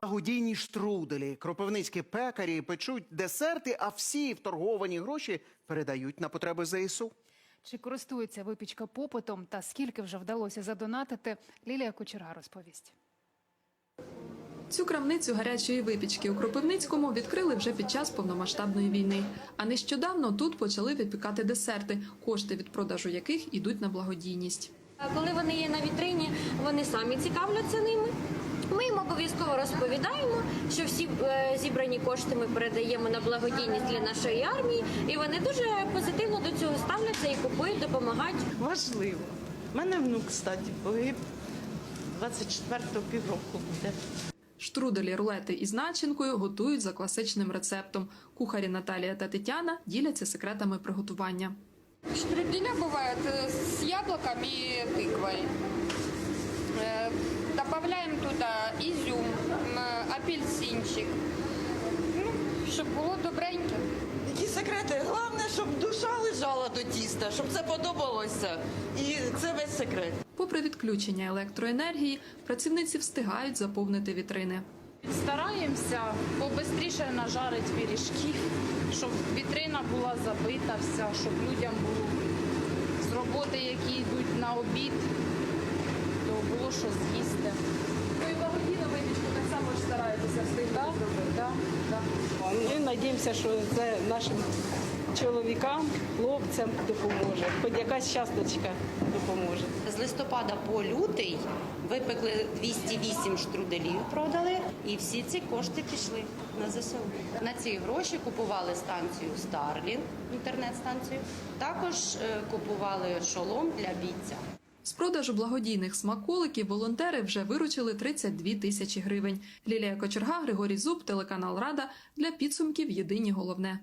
Благодійні штруделі, кропивницькі пекарі печуть десерти, а всі вторговані гроші передають на потреби ЗСУ. Чи користується випічка попитом та скільки вже вдалося задонатити, Лілія Кучерга розповість. Цю крамницю гарячої випічки у Кропивницькому відкрили вже під час повномасштабної війни. А нещодавно тут почали випікати десерти, кошти від продажу яких ідуть на благодійність. Коли вони є на вітрині, вони самі цікавляться ними. Ми їм обов'язково розповідаємо, що всі е, зібрані кошти ми передаємо на благодійність для нашої армії, і вони дуже позитивно до цього ставляться і купують, допомагають. Важливо. У мене внук, кстати, погиб 24-го півроку буде. Штруделі, рулети із начинкою готують за класичним рецептом. Кухарі Наталія та Тетяна діляться секретами приготування. Штруделя бывают э, с яблоком и Э, Добавляем туда изюм, апельсинчик. Ну, щоб було добреньке. Які секрети? Головне, щоб душа лежала до тіста, щоб це подобалося. І це весь секрет. Попри відключення електроенергії, працівниці встигають заповнити вітрини. Стараємося побистріше нажарити пиріжки, щоб вітрина була забита вся, щоб людям було з роботи, які йдуть на обід, що з'їсти. Ну і благодійну випічку так само ж стараєтеся встигнути зробити. Да? Да. Ми надіємося, що це нашим чоловікам, хлопцям допоможе. Хоч якась часточка допоможе. З листопада по лютий випекли 208 штруделів, продали, і всі ці кошти пішли на ЗСУ. На ці гроші купували станцію Starlink, інтернет-станцію. Також е, купували шолом для бійця. З продажу благодійних смаколиків волонтери вже виручили 32 тисячі гривень. Лілія Кочерга, Григорій Зуб, телеканал Рада для підсумків Єдині головне.